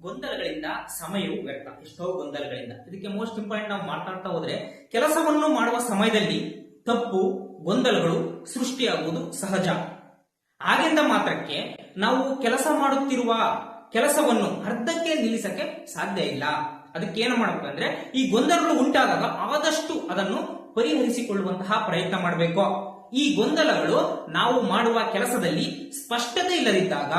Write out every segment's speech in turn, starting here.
ಗೊಂದಲಗಳಿಂದ ಸಮಯವು ವ್ಯರ್ಥ. ಎಷ್ಟೋ ಗೊಂದಲಗಳಿಂದ. ಇದಕ್ಕೆ ಮೋಸ್ಟ್ ಇಂಪಾರ್ಟೆಂಟ್ ನಾವು ಮಾತಾಡ್ತಾ ಹೋದ್ರೆ ಕೆಲಸವನ್ನು ಮಾಡುವ ಸಮಯದಲ್ಲಿ ತಪ್ಪು ಗೊಂದಲಗಳು ಸೃಷ್ಟಿಯಾಗುವುದು ಸಹಜ. ಆಗಿಂದ ಮಾತ್ರಕ್ಕೆ ನಾವು ಕೆಲಸ ಮಾಡುತ್ತಿರುವ ಕೆಲಸವನ್ನು ಅರ್ಧಕ್ಕೆ ನಿಲ್ಲಿಸಕ್ಕೆ ಸಾಧ್ಯ ಇಲ್ಲ. ಅದಕ್ಕೆ ಏನು ಮಾಡಬೇಕಂದ್ರೆ ಈ ಗೊಂದಲಗಳು ಉಂಟಾದಾಗ ಆದಷ್ಟು ಅದನ್ನು ಪರಿಹರಿಸಿಕೊಳ್ಳುವಂತಹ ಪ್ರಯತ್ನ ಮಾಡಬೇಕು. ಈ ಗೊಂದಲಗಳು ನಾವು ಮಾಡುವ ಕೆಲಸದಲ್ಲಿ ಸ್ಪಷ್ಟತೆ ಇಲ್ಲದಿದ್ದಾಗ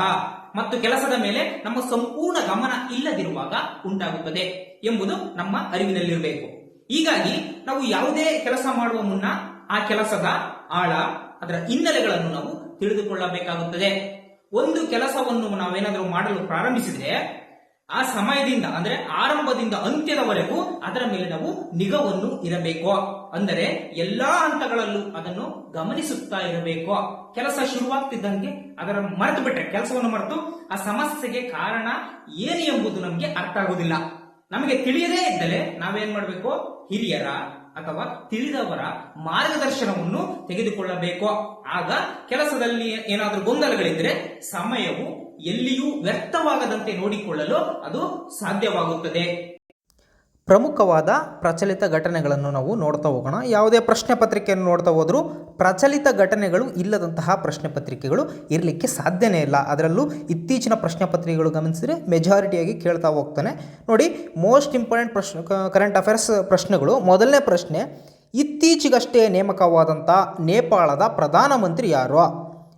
ಮತ್ತು ಕೆಲಸದ ಮೇಲೆ ನಮ್ಮ ಸಂಪೂರ್ಣ ಗಮನ ಇಲ್ಲದಿರುವಾಗ ಉಂಟಾಗುತ್ತದೆ ಎಂಬುದು ನಮ್ಮ ಅರಿವಿನಲ್ಲಿರಬೇಕು. ಹೀಗಾಗಿ ನಾವು ಯಾವುದೇ ಕೆಲಸ ಮಾಡುವ ಮುನ್ನ ಆ ಕೆಲಸದ ಆಳ, ಅದರ ಹಿನ್ನೆಲೆಗಳನ್ನು ನಾವು ತಿಳಿದುಕೊಳ್ಳಬೇಕಾಗುತ್ತದೆ. ಒಂದು ಕೆಲಸವನ್ನು ನಾವೇನಾದರೂ ಮಾಡಲು ಪ್ರಾರಂಭಿಸಿದ್ರೆ ಆ ಸಮಯದಿಂದ, ಅಂದ್ರೆ ಆರಂಭದಿಂದ ಅಂತ್ಯದವರೆಗೂ ಅದರ ಮೇಲೆ ನಾವು ನಿಗವನ್ನು ಇರಬೇಕು. ಅಂದರೆ ಎಲ್ಲಾ ಹಂತಗಳಲ್ಲೂ ಅದನ್ನು ಗಮನಿಸುತ್ತಾ ಇರಬೇಕು. ಕೆಲಸ ಶುರುವಾಗ್ತಿದ್ದಂಗೆ ಅದರ ಮರೆತು ಬಿಟ್ಟರೆ ಕೆಲಸವನ್ನು ಮರೆತು ಆ ಸಮಸ್ಯೆಗೆ ಕಾರಣ ಏನು ಎಂಬುದು ನಮಗೆ ಅರ್ಥ ಆಗುವುದಿಲ್ಲ. ನಮಗೆ ತಿಳಿಯದೇ ಇದ್ದರೆ ನಾವೇನ್ ಮಾಡಬೇಕು? ಹಿರಿಯರ ಅಥವಾ ತಿಳಿದವರ ಮಾರ್ಗದರ್ಶನವನ್ನು ತೆಗೆದುಕೊಳ್ಳಬೇಕು. ಆಗ ಕೆಲಸದಲ್ಲಿ ಏನಾದರೂ ಗೊಂದಲಗಳಿದ್ರೆ ಸಮಯವು ಎಲ್ಲಿಯೂ ವ್ಯರ್ಥವಾಗದಂತೆ ನೋಡಿಕೊಳ್ಳಲು ಅದು ಸಾಧ್ಯವಾಗುತ್ತದೆ. ಪ್ರಮುಖವಾದ ಪ್ರಚಲಿತ ಘಟನೆಗಳನ್ನು ನಾವು ನೋಡ್ತಾ ಹೋಗೋಣ. ಯಾವುದೇ ಪ್ರಶ್ನೆ ಪತ್ರಿಕೆಯನ್ನು ನೋಡ್ತಾ ಹೋದರೂ ಪ್ರಚಲಿತ ಘಟನೆಗಳು ಇಲ್ಲದಂತಹ ಪ್ರಶ್ನೆ ಪತ್ರಿಕೆಗಳು ಇರಲಿಕ್ಕೆ ಸಾಧ್ಯನೇ ಇಲ್ಲ. ಅದರಲ್ಲೂ ಇತ್ತೀಚಿನ ಪ್ರಶ್ನೆ ಪತ್ರಿಕೆಗಳು ಗಮನಿಸಿದರೆ ಮೆಜಾರಿಟಿಯಾಗಿ ಕೇಳ್ತಾ ಹೋಗ್ತಾನೆ. ನೋಡಿ ಮೋಸ್ಟ್ ಇಂಪಾರ್ಟೆಂಟ್ ಪ್ರಶ್ನೆ ಕರೆಂಟ್ ಅಫೇರ್ಸ್ ಪ್ರಶ್ನೆಗಳು. ಮೊದಲನೇ ಪ್ರಶ್ನೆ, ಇತ್ತೀಚೆಗಷ್ಟೇ ನೇಮಕವಾದಂಥ ನೇಪಾಳದ ಪ್ರಧಾನಮಂತ್ರಿ ಯಾರು?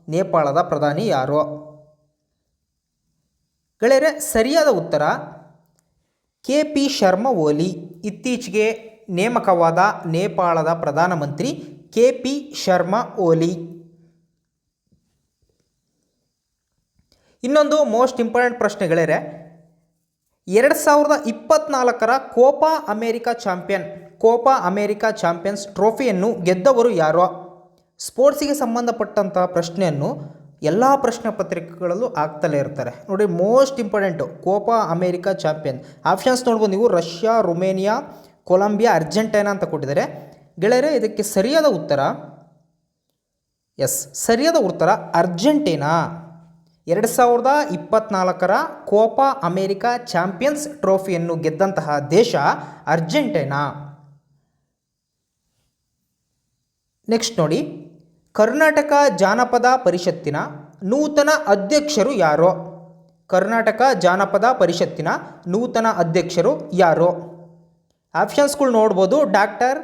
ನೇಪಾಳದ ಪ್ರಧಾನಿ ಯಾರು? ಗೆಳೆಯರೆ, ಸರಿಯಾದ ಉತ್ತರ ಕೆ ಪಿ ಶರ್ಮಾ ಓಲಿ ಇತ್ತೀಚೆಗೆ ನೇಮಕವಾದ ನೇಪಾಳದ ಪ್ರಧಾನಮಂತ್ರಿ ಕೆ ಪಿ ಶರ್ಮಾ ಓಲಿ. ಇನ್ನೊಂದು ಮೋಸ್ಟ್ ಇಂಪಾರ್ಟೆಂಟ್ ಪ್ರಶ್ನೆಗಳೇರೆ ಎರಡು ಸಾವಿರದ ಇಪ್ಪತ್ನಾಲ್ಕರ Copa America champion, Copa America champions ಟ್ರೋಫಿಯನ್ನು ಗೆದ್ದವರು ಯಾರು? ಸ್ಪೋರ್ಟ್ಸಿಗೆ ಸಂಬಂಧಪಟ್ಟಂತಹ ಪ್ರಶ್ನೆಯನ್ನು ಎಲ್ಲ ಪ್ರಶ್ನೆ ಪತ್ರಿಕೆಗಳಲ್ಲೂ ಆಗ್ತಲೇ ಇರ್ತಾರೆ. ನೋಡಿ most important Copa America champion options ನೋಡ್ಬೋದು ನೀವು. ರಷ್ಯಾ ರೊಮೇನಿಯಾ ಕೊಲಂಬಿಯಾ ಅರ್ಜೆಂಟೈನಾ ಅಂತ ಕೊಟ್ಟಿದ್ದಾರೆ. ಗೆಳೆಯರೆ, ಇದಕ್ಕೆ ಸರಿಯಾದ ಉತ್ತರ? ಎಸ್ ಸರಿಯಾದ ಉತ್ತರ ಅರ್ಜೆಂಟೀನಾ. ಎರಡು ಸಾವಿರದ ಇಪ್ಪತ್ನಾಲ್ಕರ ಕೋಪಾ ಅಮೇರಿಕಾ ಚಾಂಪಿಯನ್ಸ್ ಟ್ರೋಫಿಯನ್ನು ಗೆದ್ದಂತಹ ದೇಶ ಅರ್ಜೆಂಟೈನಾ. ನೆಕ್ಸ್ಟ್ ನೋಡಿ. ಕರ್ನಾಟಕ ಜಾನಪದ ಪರಿಷತ್ತಿನ ನೂತನ ಅಧ್ಯಕ್ಷರು ಯಾರು? ಕರ್ನಾಟಕ ಜಾನಪದ ಪರಿಷತ್ತಿನ ನೂತನ ಅಧ್ಯಕ್ಷರು ಯಾರೋ? ಆಪ್ಷನ್ಸ್ಗಳು ನೋಡ್ಬೋದು ಡಾಕ್ಟರ್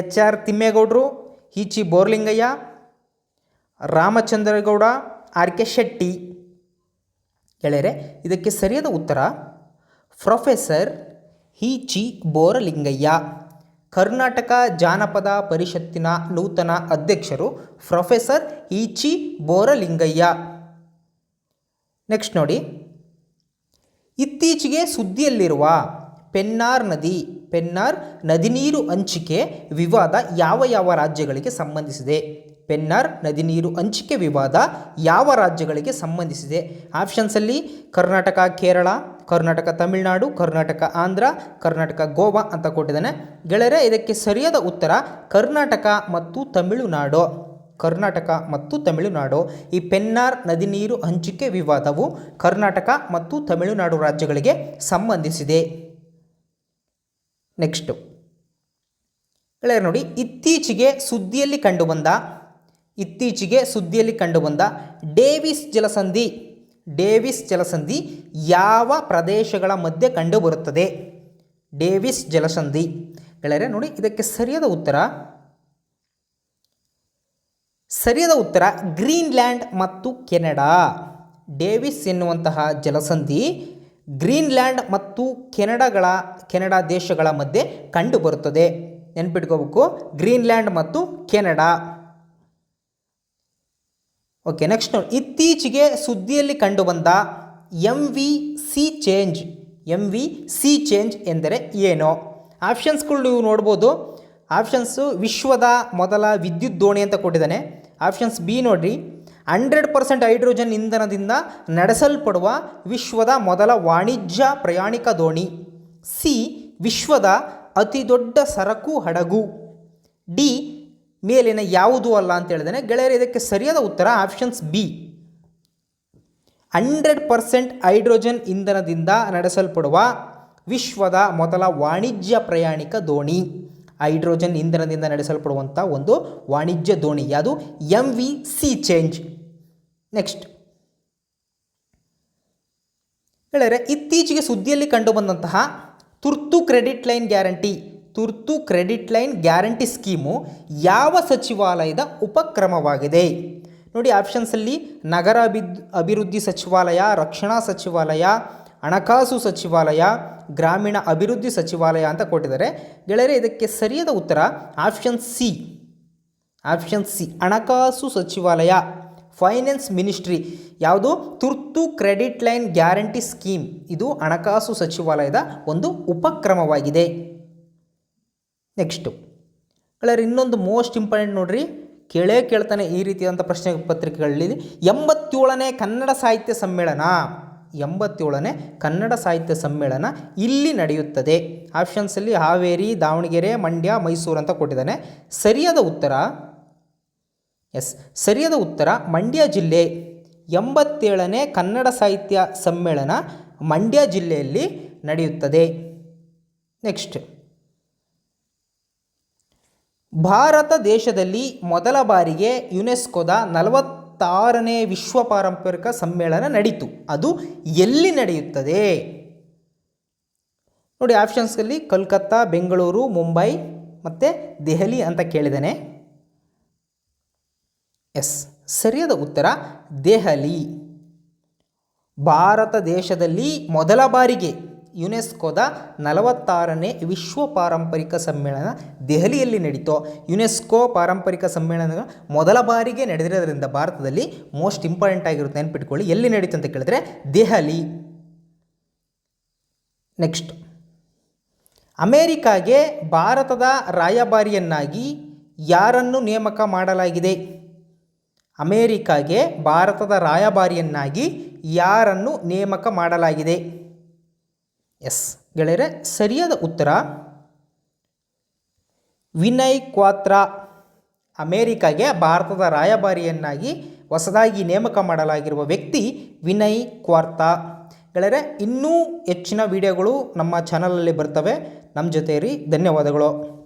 ಎಚ್ ಆರ್ ತಿಮ್ಮೇಗೌಡರು ಹೀಚಿ ಬೋರ್ಲಿಂಗಯ್ಯ, ರಾಮಚಂದ್ರಗೌಡ ಆರ್ ಕೆ ಶೆಟ್ಟಿ. ಗೆಳೆಯರೆ, ಇದಕ್ಕೆ ಸರಿಯಾದ ಉತ್ತರ ಪ್ರೊಫೆಸರ್ ಹೀಚಿ ಬೋರಲಿಂಗಯ್ಯ. ಕರ್ನಾಟಕ ಜಾನಪದ ಪರಿಷತ್ತಿನ ನೂತನ ಅಧ್ಯಕ್ಷರು ಪ್ರೊಫೆಸರ್ ಈಚಿ ಬೋರಲಿಂಗಯ್ಯ. ನೆಕ್ಸ್ಟ್ ನೋಡಿ. ಇತ್ತೀಚೆಗೆ ಸುದ್ದಿಯಲ್ಲಿರುವ ಪೆನ್ನಾರ್ ನದಿ ಪೆನ್ನಾರ್ ನದಿ ನೀರು ಹಂಚಿಕೆ ವಿವಾದ ಯಾವ ಯಾವ ರಾಜ್ಯಗಳಿಗೆ ಸಂಬಂಧಿಸಿದೆ? ಪೆನ್ನಾರ್ ನದಿ ನೀರು ಹಂಚಿಕೆ ವಿವಾದ ಯಾವ ರಾಜ್ಯಗಳಿಗೆ ಸಂಬಂಧಿಸಿದೆ? ಆಪ್ಷನ್ಸಲ್ಲಿ ಕರ್ನಾಟಕ, ಕೇರಳ, ಕರ್ನಾಟಕ, ತಮಿಳುನಾಡು, ಕರ್ನಾಟಕ, ಆಂಧ್ರ, ಕರ್ನಾಟಕ, ಗೋವಾ ಅಂತ ಕೊಟ್ಟಿದ್ದಾನೆ. ಗೆಳೆಯರೆ, ಇದಕ್ಕೆ ಸರಿಯಾದ ಉತ್ತರ ಕರ್ನಾಟಕ ಮತ್ತು ತಮಿಳುನಾಡು. ಕರ್ನಾಟಕ ಮತ್ತು ತಮಿಳುನಾಡು. ಈ ಪೆನ್ನಾರ್ ನದಿ ನೀರು ಹಂಚಿಕೆ ವಿವಾದವು ಕರ್ನಾಟಕ ಮತ್ತು ತಮಿಳುನಾಡು ರಾಜ್ಯಗಳಿಗೆ ಸಂಬಂಧಿಸಿದೆ. ನೆಕ್ಸ್ಟು ಗೆಳೆಯರು ನೋಡಿ, ಇತ್ತೀಚೆಗೆ ಸುದ್ದಿಯಲ್ಲಿ ಕಂಡುಬಂದ ಇತ್ತೀಚೆಗೆ ಸುದ್ದಿಯಲ್ಲಿ ಕಂಡುಬಂದ ಡೇವಿಸ್ ಜಲಸಂಧಿ ಡೇವಿಸ್ ಜಲಸಂಧಿ ಯಾವ ಪ್ರದೇಶಗಳ ಮಧ್ಯೆ ಕಂಡುಬರುತ್ತದೆ? ಡೇವಿಸ್ ಜಲಸಂಧಿ. ಗೆಳೆಯರೆ, ನೋಡಿ ಇದಕ್ಕೆ ಸರಿಯಾದ ಉತ್ತರ. ಸರಿಯಾದ ಉತ್ತರ, ಗ್ರೀನ್ಲ್ಯಾಂಡ್ ಮತ್ತು ಕೆನಡಾ. ಡೇವಿಸ್ ಎನ್ನುವಂತಹ ಜಲಸಂಧಿ ಗ್ರೀನ್ಲ್ಯಾಂಡ್ ಮತ್ತು ಕೆನಡಾಗಳ, ಕೆನಡಾ ದೇಶಗಳ ಮಧ್ಯೆ ಕಂಡುಬರುತ್ತದೆ. ನೆನ್ಪಿಟ್ಕೋಬೇಕು. ಗ್ರೀನ್ಲ್ಯಾಂಡ್ ಮತ್ತು ಕೆನಡಾ. ಓಕೆ ನೆಕ್ಸ್ಟ್ ನೋಡಿ. ಇತ್ತೀಚೆಗೆ ಸುದ್ದಿಯಲ್ಲಿ ಕಂಡುಬಂದ M V C change M V C change ಎಂದರೆ ಏನು? ಆಪ್ಷನ್ಸ್ಗಳು ನೀವು ನೋಡ್ಬೋದು. ಆಪ್ಷನ್ಸು ವಿಶ್ವದ ಮೊದಲ ವಿದ್ಯುತ್ ದೋಣಿ ಅಂತ ಕೊಟ್ಟಿದ್ದಾನೆ. ಆಪ್ಷನ್ಸ್ ಬಿ ನೋಡಿರಿ. ಹಂಡ್ರೆಡ್ ಪರ್ಸೆಂಟ್ ಹೈಡ್ರೋಜನ್ ಇಂಧನದಿಂದ ನಡೆಸಲ್ಪಡುವ ವಿಶ್ವದ ಮೊದಲ ವಾಣಿಜ್ಯ ಪ್ರಯಾಣಿಕ ದೋಣಿ. ಸಿ ವಿಶ್ವದ ಅತಿ ದೊಡ್ಡ ಸರಕು ಹಡಗು. ಡಿ ಮೇಲಿನ ಯಾವುದು ಅಲ್ಲ ಅಂತ ಹೇಳಿದಾನೆ ಗೆಳೆಯರೆ, ಇದಕ್ಕೆ ಸರಿಯಾದ ಉತ್ತರ options B hundred percent hydrogen ಇಂಧನದಿಂದ ನಡೆಸಲ್ಪಡುವ ವಿಶ್ವದ ಮೊದಲ ವಾಣಿಜ್ಯ ಪ್ರಯಾಣಿಕ ದೋಣಿ. ಹೈಡ್ರೋಜನ್ ಇಂಧನದಿಂದ ನಡೆಸಲ್ಪಡುವಂಥ ಒಂದು ವಾಣಿಜ್ಯ ದೋಣಿ. ಯಾವುದು? M V C change next ಹೇಳಿದರೆ ಇತ್ತೀಚೆಗೆ ಸುದ್ದಿಯಲ್ಲಿ ಕಂಡುಬಂದಂತಹ ತುರ್ತು ಕ್ರೆಡಿಟ್ ಲೈನ್ ಗ್ಯಾರಂಟಿ. ತುರ್ತು ಕ್ರೆಡಿಟ್ ಲೈನ್ ಗ್ಯಾರಂಟಿ ಸ್ಕೀಮು ಯಾವ ಸಚಿವಾಲಯದ ಉಪಕ್ರಮವಾಗಿದೆ? ನೋಡಿ ಆಪ್ಷನ್ಸಲ್ಲಿ ನಗರ ಅಭಿವೃದ್ಧಿ ಸಚಿವಾಲಯ, ರಕ್ಷಣಾ ಸಚಿವಾಲಯ, ಹಣಕಾಸು ಸಚಿವಾಲಯ, ಗ್ರಾಮೀಣ ಅಭಿವೃದ್ಧಿ ಸಚಿವಾಲಯ ಅಂತ ಕೊಟ್ಟಿದ್ದಾರೆ. ಗೆಳೆಯರೆ, ಇದಕ್ಕೆ ಸರಿಯಾದ ಉತ್ತರ ಆಪ್ಷನ್ ಸಿ ಆಪ್ಷನ್ ಸಿ ಹಣಕಾಸು ಸಚಿವಾಲಯ ಫೈನಾನ್ಸ್ ಮಿನಿಸ್ಟ್ರಿ ಯಾವುದು? ತುರ್ತು ಕ್ರೆಡಿಟ್ ಲೈನ್ ಗ್ಯಾರಂಟಿ ಸ್ಕೀಮ್. ಇದು ಹಣಕಾಸು ಸಚಿವಾಲಯದ ಒಂದು ಉಪಕ್ರಮವಾಗಿದೆ. ನೆಕ್ಸ್ಟು ಕಳೆಯರ್ ಇನ್ನೊಂದು ಮೋಸ್ಟ್ ಇಂಪಾರ್ಟೆಂಟ್ ನೋಡ್ರಿ. ಕೇಳೇ ಕೇಳ್ತಾನೆ ಈ ರೀತಿಯಾದಂಥ ಪ್ರಶ್ನೆ ಪತ್ರಿಕೆಗಳಲ್ಲಿ ಎಂಬತ್ತೇಳನೇ ಕನ್ನಡ ಸಾಹಿತ್ಯ ಸಮ್ಮೇಳನ. ಎಂಬತ್ತೇಳನೇ ಕನ್ನಡ ಸಾಹಿತ್ಯ ಸಮ್ಮೇಳನ ಇಲ್ಲಿ ನಡೆಯುತ್ತದೆ. ಆಪ್ಷನ್ಸಲ್ಲಿ ಹಾವೇರಿ, ದಾವಣಗೆರೆ, ಮಂಡ್ಯ, ಮೈಸೂರು ಅಂತ ಕೊಟ್ಟಿದ್ದಾನೆ. ಸರಿಯಾದ ಉತ್ತರ? ಎಸ್ ಸರಿಯಾದ ಉತ್ತರ ಮಂಡ್ಯ ಜಿಲ್ಲೆ. ಎಂಬತ್ತೇಳನೇ ಕನ್ನಡ ಸಾಹಿತ್ಯ ಸಮ್ಮೇಳನ ಮಂಡ್ಯ ಜಿಲ್ಲೆಯಲ್ಲಿ ನಡೆಯುತ್ತದೆ. ನೆಕ್ಸ್ಟ್ ಭಾರತ ದೇಶದಲ್ಲಿ ಮೊದಲ ಬಾರಿಗೆ ಯುನೆಸ್ಕೋದ ನಲವತ್ತಾರನೇ ವಿಶ್ವ ಪಾರಂಪರಿಕ ಸಮ್ಮೇಳನ ನಡೀತು. ಅದು ಎಲ್ಲಿ ನಡೆಯುತ್ತದೆ? ನೋಡಿ, ಆಪ್ಷನ್ಸ್ನಲ್ಲಿ ಕಲ್ಕತ್ತಾ, ಬೆಂಗಳೂರು, ಮುಂಬೈ ಮತ್ತು ದೆಹಲಿ ಅಂತ ಕೇಳಿದ್ದಾನೆ. ಎಸ್, ಸರಿಯಾದ ಉತ್ತರ. ದೆಹಲಿ. ಭಾರತ ದೇಶದಲ್ಲಿ ಮೊದಲ ಬಾರಿಗೆ ಯುನೆಸ್ಕೋದ ನಲವತ್ತಾರನೇ ವಿಶ್ವ ಪಾರಂಪರಿಕ ಸಮ್ಮೇಳನ ದೆಹಲಿಯಲ್ಲಿ ನಡೀತು. ಯುನೆಸ್ಕೋ ಪಾರಂಪರಿಕ ಸಮ್ಮೇಳನ ಮೊದಲ ಬಾರಿಗೆ ನಡೆದಿರೋದ್ರಿಂದ ಭಾರತದಲ್ಲಿ ಮೋಸ್ಟ್ ಇಂಪಾರ್ಟೆಂಟ್ ಆಗಿರುತ್ತೆ ನೆನ್ಪಿಟ್ಕೊಳ್ಳಿ. ಎಲ್ಲಿ ನಡೀತು ಅಂತ ಕೇಳಿದ್ರೆ ದೆಹಲಿ. ನೆಕ್ಸ್ಟ್ ಅಮೇರಿಕಾಗೆ ಭಾರತದ ರಾಯಭಾರಿಯನ್ನಾಗಿ ಯಾರನ್ನು ನೇಮಕ ಮಾಡಲಾಗಿದೆ? ಅಮೇರಿಕಾಗೆ ಭಾರತದ ರಾಯಭಾರಿಯನ್ನಾಗಿ ಯಾರನ್ನು ನೇಮಕ ಮಾಡಲಾಗಿದೆ? ಎಸ್. ಗೆಳೆಯರೆ, ಸರಿಯಾದ ಉತ್ತರ ವಿನಯ್ ಕ್ವಾತ್ರ, ಅಮೇರಿಕಾಗೆ ಭಾರತದ ರಾಯಭಾರಿಯನ್ನಾಗಿ ಹೊಸದಾಗಿ ನೇಮಕ ಮಾಡಲಾಗಿರುವ ವ್ಯಕ್ತಿ ವಿನಯ್ ಕ್ವಾರ್ತಾ. ಗೆಳೆಯರೆ, ಇನ್ನೂ ಹೆಚ್ಚಿನ ವಿಡಿಯೋಗಳು ನಮ್ಮ ಚಾನಲಲ್ಲಿ ಬರ್ತವೆ. ನಮ್ಮ ಜೊತೆ ಇರಿ. ಧನ್ಯವಾದಗಳು.